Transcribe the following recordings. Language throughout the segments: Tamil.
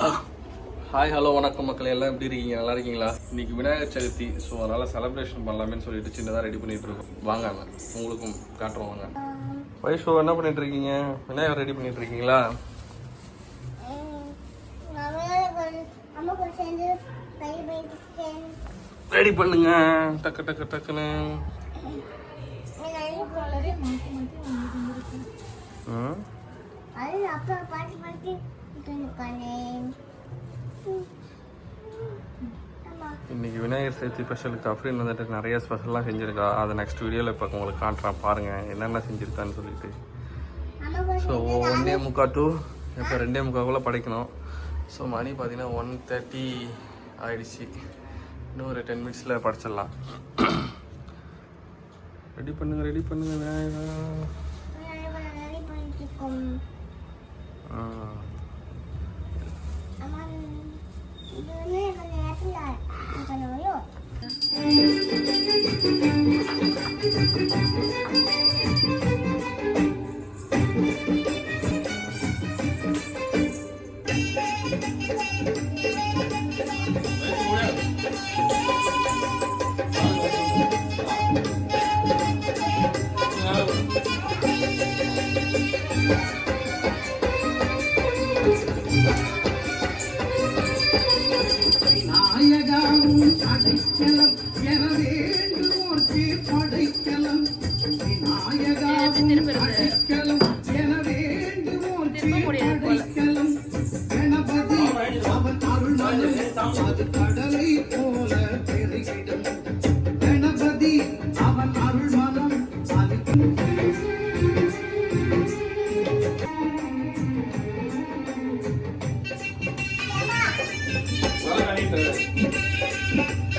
ஹாய் ஹலோ வணக்கம் மக்கள். எல்லாம் எப்படி இருக்கீங்க? நல்லா இருக்கீங்களா? இன்னைக்கு விநாயகர் சதுர்த்தி ஸோ அதனால செலிப்ரேஷன் பண்ணலாமேன்னு சொல்லிட்டு சின்னதாக ரெடி பண்ணிட்டு இருக்கோம். வாங்க. உங்களுக்கும் காட்டுறோம் வாங்க. வயசு என்ன பண்ணிட்டு இருக்கீங்க? விநாயகர் ரெடி பண்ணிட்டு இருக்கீங்களா? ரெடி பண்ணுங்க. டக்கு டக்கு டக்குன்னு. ம். அது அப்பா பாட்டு பாட்டு இன்னைக்கு விநாயகர் சதுர்த்தி ஸ்பெஷலுக்கு அஃப்ரின் வந்துட்டு நிறைய ஸ்பெஷல்லாம் செஞ்சிருக்கா. அதை நெக்ஸ்ட் வீடியோவில் இப்போ உங்களுக்கு காட்டுறேன். பாருங்க என்னென்ன செஞ்சிருக்கான்னு சொல்லிட்டு. ஸோ ஒன்னே முக்கா டூ இப்போ ரெண்டே முக்காக்குள்ளே படைக்கணும். ஸோ மணி பார்த்தீங்கன்னா ஒன் தேர்ட்டி ஆயிடுச்சு. இன்னும் ஒரு டென் மினிட்ஸில் படைச்சிடலாம். ரெடி பண்ணுங்க ரெடி பண்ணுங்க விநாயகா. ஆ. அம்மா இது வந்து கொஞ்சம் நேரத்தில் பண்ணுவோம் விநாயகாவும் அடைக்கலம் என வேண்டுவோர்க்கு படைக்கலம். விநாயகாவும் அடைக்கலம். என வேண்டுவோர்க்கு படைக்கலம். கணபதி அவன் அருள்மனம் அது கடலை போல பெருகிடும். கணபதி அவன் அருள்மனம் அது மோதகம்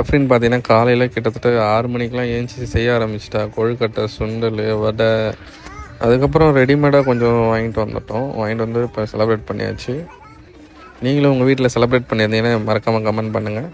அப்படின்னு பார்த்தீங்கன்னா காலையில் கிட்டத்தட்ட ஆறு மணிக்கெலாம் ஏஞ்சி செய்ய ஆரம்பிச்சிட்டா. கொழுக்கட்டை சுண்டல் வடை. அதுக்கப்புறம் ரெடிமேடாக கொஞ்சம் வாங்கிட்டு வந்துட்டோம். வாங்கிட்டு வந்து இப்போ செலப்ரேட் பண்ணியாச்சு. நீங்களும் உங்கள் வீட்டில் செலப்ரேட் பண்ணியிருந்தீங்கன்னா மறக்காமல் கமெண்ட் பண்ணுங்கள்